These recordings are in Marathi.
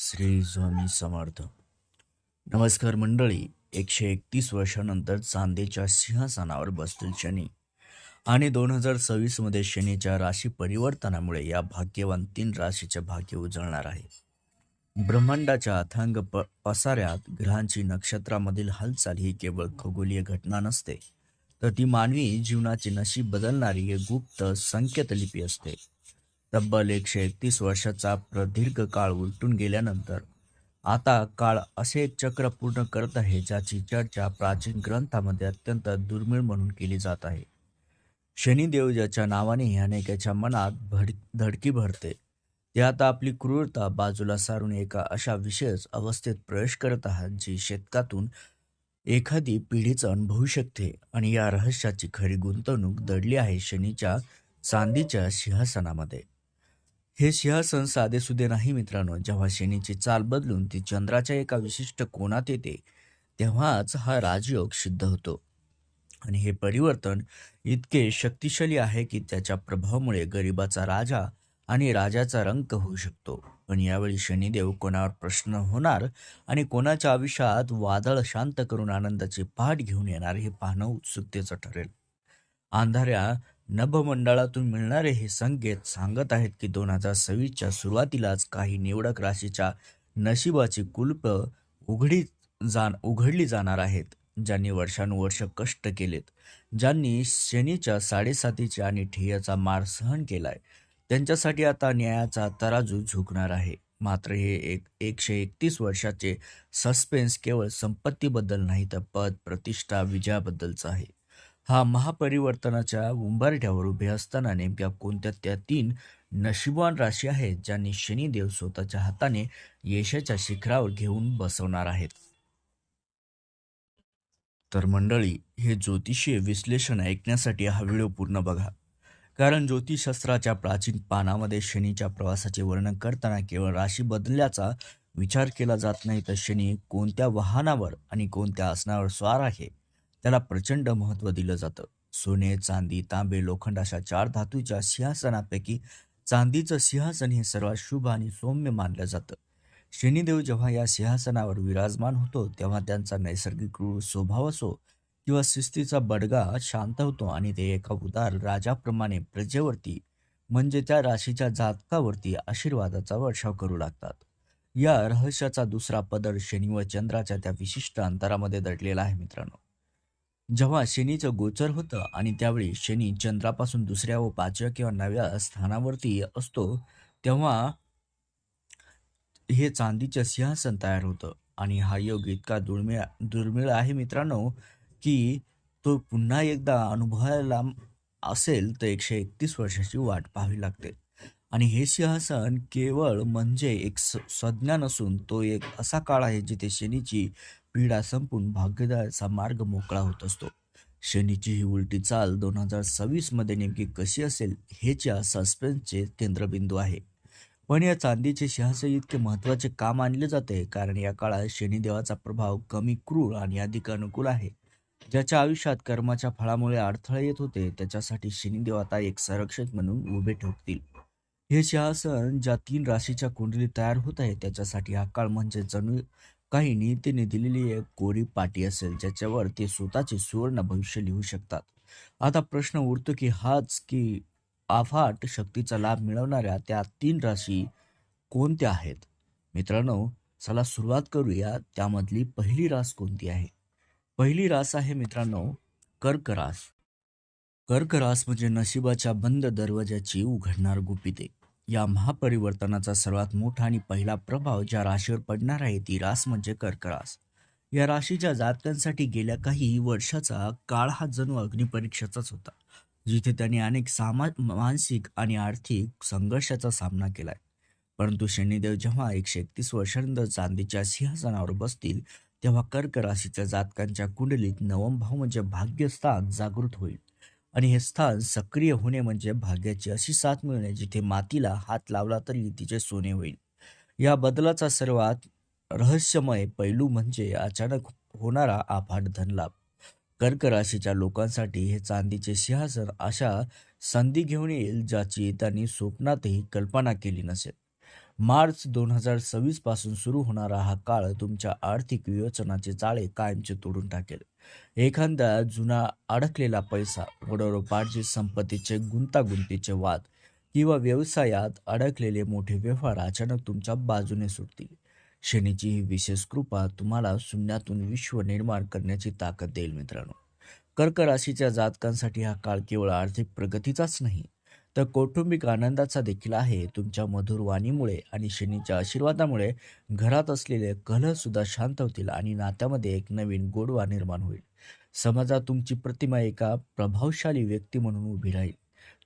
श्री स्वामी समर्थ. नमस्कार मंडळी एकशे एकतीस वर्षानंतर चांदीच्या सिंहासनावर बसतील शनी आणि दोन हजार सव्वीसमध्ये शनीच्या राशी परिवर्तनामुळे या भाग्यवान तीन राशीचे भाग्य उजळणार आहे. ब्रह्मांडाच्या अथांग प पसाऱ्यात ग्रहांची नक्षत्रामधील हालचाल ही केवळ खगोलीय घटना नसते तर ती मानवी जीवनाची नशीब बदलणारी एक गुप्त संकेतलिपी असते. तब्बल एकशे एकतीस वर्षाचा प्रदीर्घ काळ उलटून गेल्यानंतर आता काळ असे चक्र पूर्ण करत आहे ज्याची चर्चा प्राचीन ग्रंथामध्ये अत्यंत दुर्मिळ म्हणून केली जात आहे. शनिदेव ज्याच्या नावाने अनेकाच्या मनात भड धडकी भरते ते आता आपली क्रूरता बाजूला सारून एका अशा विशेष अवस्थेत प्रवेश करत आहात जी शेतकातून एखादी पिढीच अनुभवू शकते आणि या रहस्याची खरी गुंतवणूक दडली आहे शनीच्या चांदीच्या सिंहासनामध्ये. हे सिंहासन साधेसुधे नाही मित्रांनो. जेव्हा शनीची चाल बदलून ती चंद्राच्या एका विशिष्ट कोणात येते तेव्हाच हा राजयोग सिद्ध होतो. आणि हे परिवर्तन इतके शक्तिशाली आहे की त्याच्या प्रभावामुळे गरिबाचा राजा आणि राजाचा रंक होऊ शकतो. पण यावेळी शनिदेव कोणावर प्रश्न होणार आणि कोणाच्या आयुष्यात वादळ शांत करून आनंदाची पाठ घेऊन येणार हे पाहणं उत्सुकतेचं ठरेल. अंधाऱ्या नभमंडळातून मिळणारे हे संकेत सांगत आहेत की दोन हजार सव्वीसच्या सुरुवातीलाच काही निवडक राशीच्या नशिबाची कुलप उघडी जाण उघडली जाणार आहेत ज्यांनी वर्षानुवर्ष कष्ट केलेत ज्यांनी शनीच्या साडेसातीच्या आणि ठेयाचा मार सहन केलाय. त्यांच्यासाठी आता न्यायाचा तराजू झुकणार आहे. मात्र हे एक एकशे एकतीस वर्षाचे सस्पेन्स केवळ संपत्तीबद्दल नाही तर पद प्रतिष्ठा विजयाबद्दलचं आहे. हा महापरिवर्तनाच्या उंबरठ्यावर उभे असताना नेमक्या कोणत्या त्या तीन नशिबवान राशी आहेत ज्यांनी शनिदेव स्वतःच्या हाताने यशाच्या शिखरावर घेऊन बसवणार आहेत? तर मंडळी हे ज्योतिषीय विश्लेषण ऐकण्यासाठी हा व्हिडिओ पूर्ण बघा. कारण ज्योतिषशास्त्राच्या प्राचीन पानामध्ये शनीच्या प्रवासाचे वर्णन करताना केवळ राशी बदलल्याचा विचार केला जात नाही तर शनी कोणत्या वाहनावर आणि कोणत्या आसनावर स्वार आहे? त्याला प्रचंड महत्त्व दिलं जातं. सोने चांदी तांबे लोखंड अशा चार धातूच्या सिंहासनापैकी चांदीचं सिंहासन हे सर्वात शुभ आणि सौम्य मानलं जातं. शनिदेव जेव्हा या सिंहासनावर विराजमान होतो तेव्हा त्यांचा नैसर्गिक क्रूर स्वभाव असो किंवा शिस्तीचा बडगा शांत होतो आणि ते एका उदार राजाप्रमाणे प्रजेवरती म्हणजे त्या राशीच्या जातकावरती आशीर्वादाचा वर्षाव करू लागतात. या रहस्याचा दुसरा पदर शनी व चंद्राच्या त्या विशिष्ट अंतरामध्ये दडलेला आहे मित्रांनो. जेव्हा शनीचं गोचर होतं आणि त्यावेळी शनी चंद्रापासून दुसऱ्या व पाचव्या किंवा नव्या स्थानावरती असतो तेव्हा हे चांदीचं सिंहासन तयार होतं. आणि हा योग इतका दुर्मिळ दुर्मिळ आहे मित्रांनो की तो पुन्हा एकदा अनुभवायला असेल तर एकशे एकतीस वर्षाची वाट पाहावी लागते. आणि हे सिंहासन केवळ म्हणजे एक स संज्ञा नसून तो एक असा काळ आहे जिथे शनीची पीडा संपून भाग्यदायाचा मार्ग मोकळा होत असतो. शनीची ही उलटी चाल दोन हजार सव्वीसमध्ये नेमकी कशी असेल हेच या सस्पेन्सचे केंद्रबिंदू आहे. पण या चांदीचे सिंहासन इतके महत्त्वाचे काम आणले जाते? कारण या काळात शनिदेवाचा प्रभाव कमी क्रूर आणि अधिक अनुकूल आहे. ज्याच्या आयुष्यात कर्माच्या फळामुळे अडथळे येत होते त्याच्यासाठी शनिदेव आता एक संरक्षक म्हणून उभे ठोकतील. हे शहासन ज्या तीन राशीच्या कुंडली तयार होत आहे त्याच्यासाठी हा काळ म्हणजे जणू काही नियतीने दिलेली एक कोरी पाटी असेल ज्याच्यावर ते स्वतःचे सुवर्ण भविष्य लिहू शकतात. आता प्रश्न उरतो की हाच की अफाट शक्तीचा लाभ मिळवणाऱ्या त्या तीन राशी कोणत्या आहेत? मित्रांनो चला सुरुवात करूया. त्यामधली पहिली रास कोणती आहे? पहिली रास आहे मित्रांनो कर्क रास. कर्क रास म्हणजे नशिबाच्या बंद दरवाजाची उघडणार गुपिते. या महापरिवर्तनाचा सर्वात मोठा आणि पहिला प्रभाव ज्या राशीवर पडणार आहे ती रास म्हणजे कर्करास. या राशीच्या जातकांसाठी गेल्या काही वर्षाचा काळ हा जणू अग्निपरीक्षेचाच होता जिथे त्यांनी अनेक सामा मानसिक आणि आर्थिक संघर्षाचा सामना केलाय. परंतु शनिदेव जेव्हा एकशे एकतीस वर्षानंतर चांदीच्या सिंहासनावर बसतील तेव्हा कर्क राशीच्या जातकांच्या कुंडलीत नवम भाव म्हणजे भाग्यस्थान जागृत होईल. आणि हे स्थान सक्रिय होणे म्हणजे भाग्याची अशी साथ मिळणे जिथे मातीला हात लावला तरी तिचे सोने होईल. या बदलाचा सर्वात रहस्यमय पैलू म्हणजे अचानक होणारा अफाट धनलाभ. कर्क राशीच्या लोकांसाठी हे चांदीचे सिंहासन अशा संधी घेऊन येईल ज्याची त्यांनी स्वप्नातही कल्पना केली नसेल. मार्च दोन हजार सव्वीसपासून सुरू होणारा हा काळ तुमच्या आर्थिक विवेचनाचे जाळे कायमचे तोडून टाकेल. एखादा जुना अडकलेला पैसा वडोरोपार्जित संपत्तीचे गुंतागुंतीचे वाद किंवा व्यवसायात अडकलेले मोठे व्यवहार अचानक तुमच्या बाजूने सुटतील. शनीची ही विशेष कृपा तुम्हाला शून्यातून विश्व निर्माण करण्याची ताकद देईल मित्रांनो. कर्क राशीच्या जातकांसाठी हा काळ केवळ आर्थिक प्रगतीचाच नाही तर कौटुंबिक आनंदाचा देखील आहे. तुमच्या मधुर वाणीमुळे आणि शनीच्या आशीर्वादामुळे घरात असलेले कलहसुद्धा शांत होतील आणि नात्यामध्ये एक नवीन गोडवा निर्माण होईल. समाजात तुमची प्रतिमा एका प्रभावशाली व्यक्ती म्हणून उभी राहील.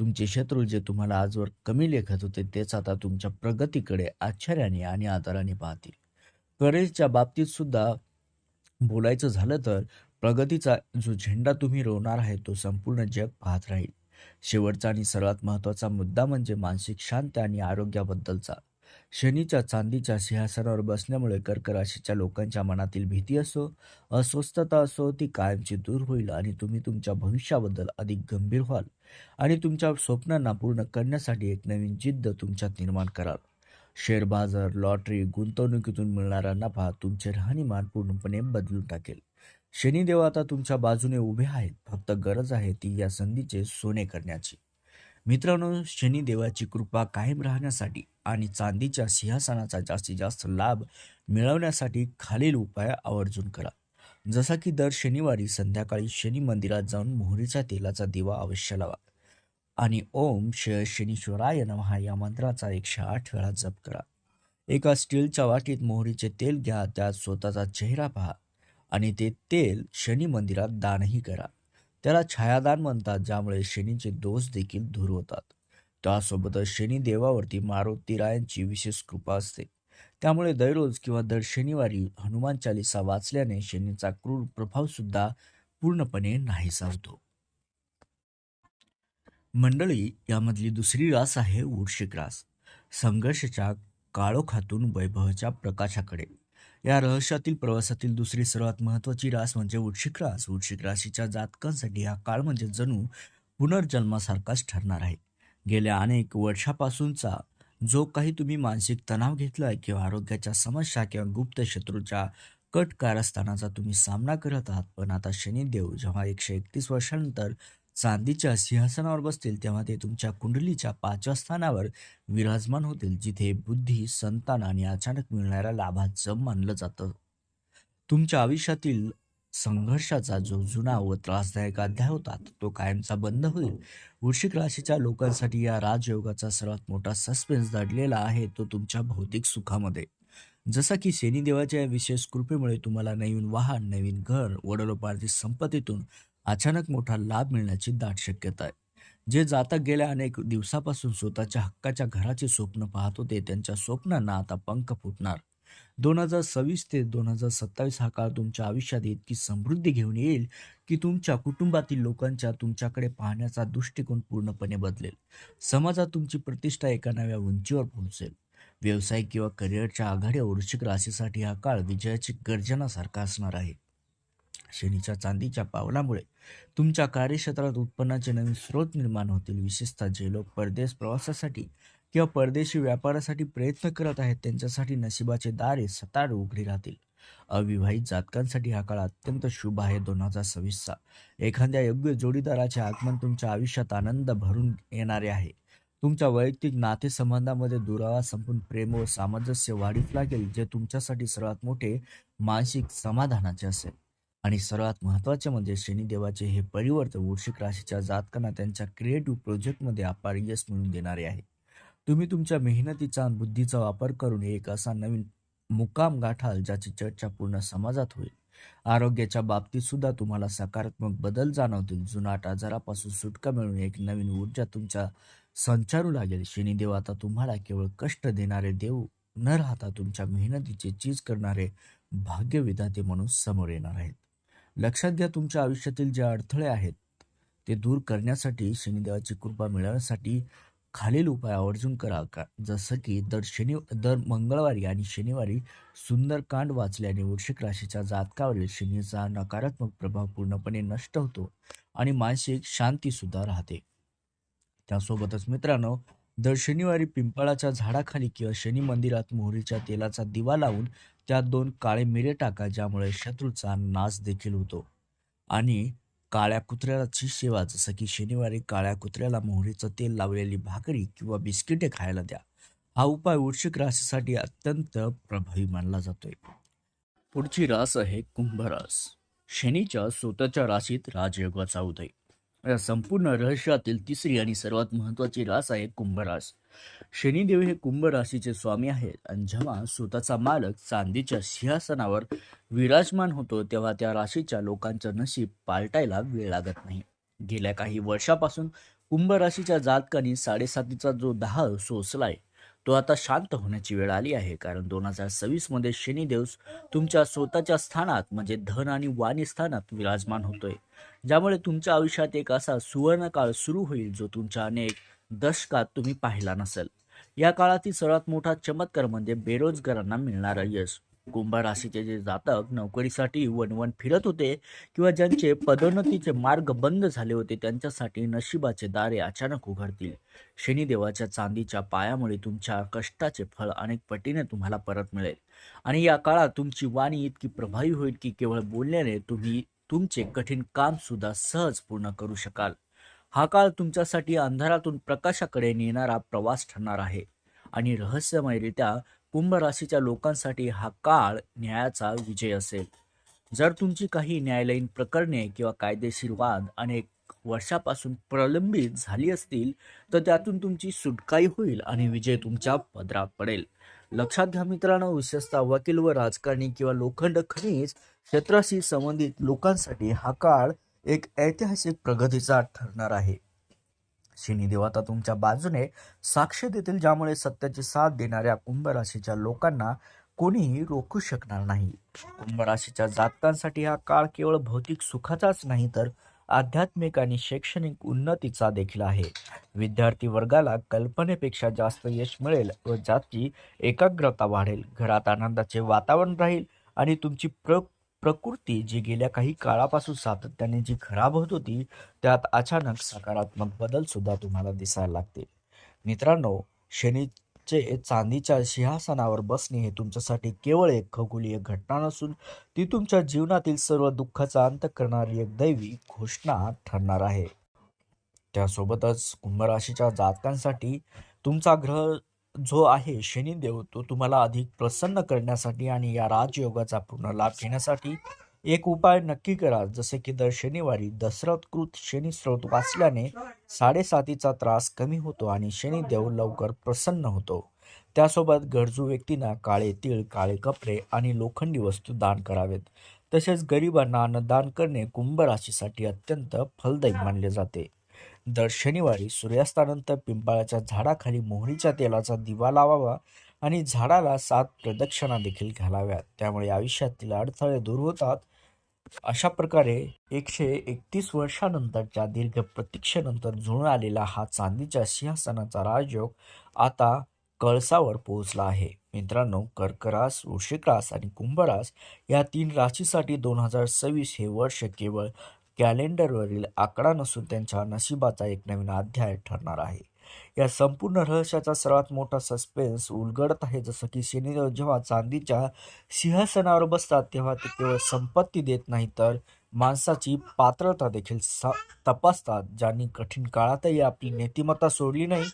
तुमचे शत्रू जे तुम्हाला आजवर कमी लेखत होते तेच आता तुमच्या प्रगतीकडे आश्चर्याने आणि आदराने पाहतील. करेजच्या बाबतीत सुद्धा बोलायचं झालं तर प्रगतीचा जो झेंडा तुम्ही रोवणार आहे तो संपूर्ण जग पाहत राहील. शेवटचा आणि सर्वात महत्त्वाचा मुद्दा म्हणजे मानसिक शांती आणि आरोग्याबद्दलचा. शनीच्या चांदीच्या सिंहासनावर बसल्यामुळे कर्क राशीच्या लोकांच्या मनातील भीती असो अस्वस्थता असो ती कायमची दूर होईल आणि तुम्ही तुमच्या भविष्याबद्दल अधिक गंभीर व्हाल आणि तुमच्या स्वप्नांना पूर्ण करण्यासाठी एक नवीन जिद्द तुमच्यात निर्माण कराल. शेअर बाजार लॉटरी गुंतवणुकीतून मिळणारा नफा तुमचे राहणीमान पूर्णपणे बदलून टाकेल. शनिदेव आता तुमच्या बाजूने उभे आहेत. फक्त गरज आहे ती या संधीचे सोने करण्याची. मित्रांनो शनिदेवाची कृपा कायम राहण्यासाठी आणि चांदीच्या सिंहासनाचा जास्तीत जास्त लाभ मिळवण्यासाठी खालील उपाय आवर्जून करा. जसा की दर शनिवारी संध्याकाळी शनी मंदिरात जाऊन मोहरीच्या तेलाचा दिवा अवश्य लावा. आणि ओम श शनीश्वराय नमहा या मंत्राचा एकशे आठ वेळा जप करा. एका स्टीलच्या वाटीत मोहरीचे तेल घ्या त्यात स्वतःचा चेहरा पहा. आणि ते तेल शनी मंदिरात दानही करा. त्याला छायादान म्हणतात ज्यामुळे शनीचे दोष देखील दूर होतात. त्यासोबतच शनी देवावरती मारुतीरायांची विशेष कृपा असते. त्यामुळे दररोज किंवा दर शनिवारी हनुमान चालिसा वाचल्याने शनीचा क्रूर प्रभाव सुद्धा पूर्णपणे नाहीसा होतो. मंडळी यामधली दुसरी रास आहे वृश्चिक रास. संघर्षाच्या काळोखातून वैभवाच्या प्रकाशाकडे. या रहस्यातील प्रवासातील दुसरी सर्वात महत्त्वाची रास म्हणजे वृश्चिक रास. वृश्चिक राशीच्या जातकांसाठी हा काळ म्हणजे जणू पुनर्जन्मासारखाच ठरणार आहे. गेल्या अनेक वर्षापासूनचा जो काही तुम्ही मानसिक तणाव घेतलाय किंवा आरोग्याच्या समस्या किंवा गुप्त शत्रूच्या कट कारस्थानाचा तुम्ही सामना करत आहात पण आता शनिदेव जेव्हा एकशे एकतीस वर्षानंतर चांदीच्या सिंहासनावर बसतील तेव्हा ते तुमच्या कुंडलीच्या पाचव्या स्थानावर विराजमान होतील जिथे बुद्धी संतान आणि अचानक मिळणाऱ्या लाभाचं मानलं जातं. तुमच्या आयुष्यातील संघर्षाचा जो जुना व त्रासदायक अध्याय होता तो कायमचा बंद होईल. वृश्चिक राशीच्या लोकांसाठी या राजयोगाचा सर्वात मोठा सस्पेन्स दडलेला आहे तो तुमच्या भौतिक सुखामध्ये. जसा की शनिदेवाच्या विशेष कृपेमुळे तुम्हाला नवीन वाहन नवीन घर वडिलोपार्जित संपत्तीतून अचानक मोठा लाभ मिळण्याची दाट शक्यता आहे. जे जाता गेल्या अनेक दिवसापासून स्वतःच्या हक्काच्या घराचे स्वप्न पाहत होते त्यांच्या स्वप्नांना आता पंख फुटणार. दोन हजार सव्वीस ते दोन हजार सत्तावीस हा काळ तुमच्या आयुष्यात इतकी समृद्धी घेऊन येईल की तुमच्या कुटुंबातील लोकांच्या तुमच्याकडे पाहण्याचा दृष्टिकोन पूर्णपणे बदलेल. समाजात तुमची प्रतिष्ठा एका नव्या उंचीवर पोहोचेल. व्यावसायिक किंवा करिअरच्या आघाड्या वृश्चिक राशीसाठी हा काळ विजयाची गर्जनासारखा असणार आहे. शनीच्या चांदीच्या पावलामुळे तुमच्या कार्यक्षेत्रात उत्पन्नाचे नवीन स्रोत निर्माण होतील. विशेषतः जे लोक परदेश प्रवासासाठी किंवा परदेशी व्यापारासाठी प्रयत्न करत आहेत त्यांच्यासाठी नशिबाचे दारे सताड उघडी राहतील. अविवाहित जातकांसाठी हा काळ अत्यंत शुभ आहे. दोन हजार सव्वीसचा एखाद्या योग्य जोडीदाराचे आगमन तुमच्या आयुष्यात आनंद भरून येणारे आहे. तुमच्या वैयक्तिक नातेसंबंधामध्ये दुरावा संपून प्रेम व सामंजस्य वाढीत लागेल जे तुमच्यासाठी सर्वात मोठे मानसिक समाधानाचे असेल. आणि सर्वात महत्त्वाचे म्हणजे शनिदेवाचे हे परिवर्तन वृश्चिक राशीच्या जातकांना त्यांच्या क्रिएटिव्ह प्रोजेक्टमध्ये अपार यश मिळवून देणारे आहे. तुम्ही तुमच्या मेहनतीचा आणि बुद्धीचा वापर करून एक असा नवीन मुकाम गाठाल ज्याची चर्चा पूर्ण समाजात होईल. आरोग्याच्या बाबतीत सुद्धा तुम्हाला सकारात्मक बदल जाणवतील. जुनाट आजारापासून सुटका मिळून एक नवीन ऊर्जा तुमच्या संचारू लागेल. शनिदेव आता तुम्हाला केवळ कष्ट देणारे देव न राहता तुमच्या मेहनतीचे चीज करणारे भाग्यविधाते म्हणून समोर येणार आहेत. लक्षात घ्या तुमच्या आयुष्यातील जे अडथळे आहेत ते दूर करण्यासाठी शनिदेवाची कृपा मिळवण्यासाठी खालील उपाय आवर्जून करा. का जसं की दर शनि दर मंगळवारी आणि शनिवारी सुंदरकांड वाचल्याने वृश्चिक राशीच्या जातकावरील शनीचा नकारात्मक प्रभाव पूर्णपणे नष्ट होतो आणि मानसिक शांतीसुद्धा राहते. त्यासोबतच मित्रांनो दर शनिवारी पिंपळाच्या झाडाखाली किंवा शनी मंदिरात मोहरीच्या तेलाचा दिवा लावून त्यात दोन काळे मिरे टाका ज्यामुळे शत्रूचा नाश देखील होतो. आणि काळ्या कुत्र्याची सेवा जसं की शनिवारी काळ्या कुत्र्याला मोहरीचं तेल लावलेली भाकरी किंवा बिस्किटे खायला द्या. हा उपाय वृश्चिक राशीसाठी अत्यंत प्रभावी मानला जातोय. पुढची रास आहे कुंभ रास शनीच्या स्वतःच्या राशीत राजयोगाचा उदय. या संपूर्ण रहस्यातील तिसरी आणि सर्वात महत्वाची रास आहे कुंभ रास शनिदेव हे कुंभ राशीचे स्वामी आहेत आणि जेव्हा स्वतःचा मालक चांदीच्या सिंहासनावर विराजमान होतो तेव्हा त्या राशीच्या लोकांचं नशीब पालटायला वेळ लागत नाही. गेल्या काही वर्षापासून कुंभ राशीच्या जातकांनी साडेसातीचा जो दहा सोसलाय तो आता शांत होण्याची वेळ आली आहे. कारण दोन हजार सव्वीसमध्ये शनिदेव तुमच्या स्वतःच्या स्थानात म्हणजे धन आणि वाणी स्थानात विराजमान होतोय. ज्यामुळे तुमच्या आयुष्यात एक असा सुवर्ण काळ सुरू होईल जो तुमच्या अनेक दशकात तुम्ही पाहिला नसेल. या काळातील सर्वात मोठा चमत्कार म्हणजे बेरोजगारांना मिळणारं यश. कुंभ राशीचे जे जातक नोकरीसाठी वनवन फिरत होते किंवा ज्यांचे पदोन्नतीचे मार्ग बंद झाले होते त्यांच्यासाठी नशिबाचे दारे अचानक उघडतील. शनिदेवाच्या चांदीच्या पायामुळे तुमच्या कष्टाचे फळ अनेक पटीने तुम्हाला परत मिळेल. आणि या काळात तुमची वाणी इतकी प्रभावी होईल की केवळ बोलण्याने तुम्ही तुमचे कठीण काम सुद्धा सहज पूर्ण करू शकाल. हा काळ तुमच्यासाठी अंधारातून प्रकाशाकडे नेणारा प्रवास ठरणार आहे. आणि रहस्यमयरित्या कुंभ राशीच्या लोकांसाठी हा काळ न्यायाचा विजय असेल. जर तुमची काही न्यायालयीन प्रकरणे किंवा कायदेशीर वाद अनेक वर्षापासून प्रलंबित झाली असतील तर त्यातून तुमची सुटकाई होईल आणि विजय तुमच्या पदरात पडेल. लक्षात घ्या मित्रांनो विशेषतः वकील व राजकारणी किंवा लोखंड खनिज क्षेत्राशी संबंधित लोकांसाठी हा काळ एक ऐतिहासिक प्रगतीचा ठरणार आहे. शनिदेव आता तुमच्या बाजूने साक्ष देतील ज्यामुळे सत्याची साथ देणाऱ्या कुंभ राशीच्या लोकांना कोणीही रोखू शकणार नाही. कुंभ राशीच्या जातकांसाठी हा काळ केवळ भौतिक सुखाचाच नाही तर आध्यात्मिक आणि शैक्षणिक उन्नतीचा देखील आहे. विद्यार्थी वर्गाला कल्पनेपेक्षा जास्त यश मिळेल व जातची एकाग्रता वाढेल. घरात आनंदाचे वातावरण राहील आणि तुमची प्र प्रकृती जी गेल्या काही काळापासून सातत्याने जी खराब होत होती त्यात अचानक सकारात्मक बदल सुद्धा तुम्हाला दिसायला लागतील. मित्रांनो शनीचे चांदीच्या सिंहासनावर बसणे हे तुमच्यासाठी केवळ एक खगोलीय घटना नसून ती तुमच्या जीवनातील सर्व दुःखाचा अंत करणारी एक दैवी घोषणा ठरणार आहे. त्यासोबतच कुंभ राशीच्या जातकांसाठी तुमचा ग्रह जो आहे शनिदेव तो तुम्हाला अधिक प्रसन्न करण्यासाठी आणि या राजयोगाचा पूर्ण लाभ घेण्यासाठी एक उपाय नक्की करा. जसे की दर शनिवारी दशरथकृत शनी स्रोत वाचल्याने साडेसातीचा त्रास कमी होतो आणि शनिदेव लवकर प्रसन्न होतो. त्यासोबत गरजू व्यक्तींना काळे तीळ काळे कपडे आणि लोखंडी वस्तू दान करावेत. तसेच गरिबांना अन्नदान करणे कुंभ राशीसाठी अत्यंत फलदायी मानले जाते. दर शनिवारी सूर्यास्तानंतर पिंपळाच्या झाडाखाली मोहरीच्या तेलाचा दिवा लावावा आणि झाडाला सात प्रदक्षिणा देखील घालाव्यात. त्यामुळे आयुष्यातील अडथळे दूर होतात. अशा प्रकारे एकशे एकतीस वर्षानंतरच्या दीर्घ प्रतीक्षेनंतर जुळून आलेला हा चांदीच्या सिंहासनाचा राजयोग आता कळसावर पोहोचला आहे. मित्रांनो कर्करास वृश्चिक रास आणि कुंभरास या तीन राशीसाठी दोन हजार सव्वीस हे वर्ष केवळ कॅलेंडरवरील आकडा नसून त्यांच्या नशिबाचा एक नवीन अध्याय ठरणार आहे. या संपूर्ण रहस्याचा सर्वात मोठा सस्पेन्स उलगडत आहे. जसं की शनिदेव जेव्हा चांदीच्या सिंहासनावर बसतात तेव्हा ते केवळ संपत्ती देत नाही तर माणसाची पात्रता देखील सा तपासतात. ज्यांनी कठीण काळातही आपली नीतिमत्ता सोडली नाही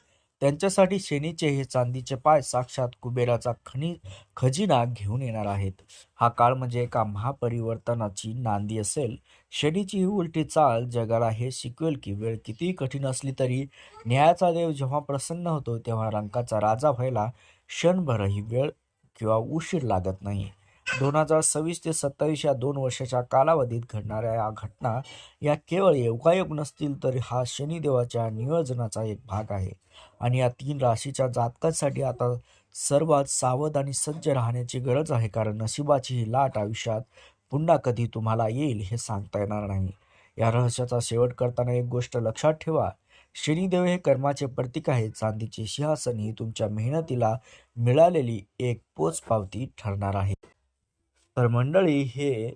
त्यांच्यासाठी शनीचे हे चांदीचे पाय साक्षात कुबेराचा खनि खजिना घेऊन येणार आहेत. हा काळ म्हणजे एका महापरिवर्तनाची नांदी असेल. शनीची ही उलटी चाल जगाला हे शिकवेल की वेळ कितीही कठीण असली तरी न्यायाचा देव जेव्हा प्रसन्न होतो तेव्हा रंकाचा राजा व्हायला क्षणभरही वेळ किंवा उशीर लागत नाही. दोन हजार सव्वीस ते सत्तावीस या दोन वर्षाच्या कालावधीत घडणाऱ्या या घटना या केवळ योगायोग नसतील तर हा शनिदेवाच्या नियोजनाचा एक भाग आहे. आणि या तीन राशीच्या जातकांसाठी आता सर्वात सावध आणि सज्ज राहण्याची गरज आहे कारण नशिबाची ही लाट आयुष्यात पुन्हा कधी तुम्हाला येईल हे सांगता येणार नाही. या रहस्याचा शेवट करताना एक गोष्ट लक्षात ठेवा. शनिदेव हे कर्माचे प्रतीक आहे चांदीचे सिंहासन ही तुमच्या मेहनतीला मिळालेली एक पोचपावती ठरणार आहे. तर मंडळी हे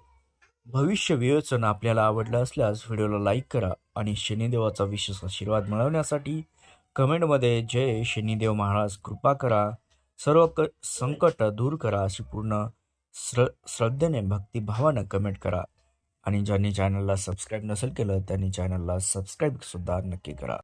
भविष्य विवेचन आपल्याला आवडलं असल्यास व्हिडिओला लाईक करा आणि शनिदेवाचा विशेष आशीर्वाद मिळवण्यासाठी कमेंटमध्ये जय शनिदेव महाराज कृपा करा. सर्व क संकट दूर करा अशी पूर्ण श्र श्रद्धेने भक्तिभावानं कमेंट करा. आणि ज्यांनी चॅनलला सबस्क्राईब नसेल केलं त्यांनी चॅनलला सबस्क्राईबसुद्धा नक्की करा.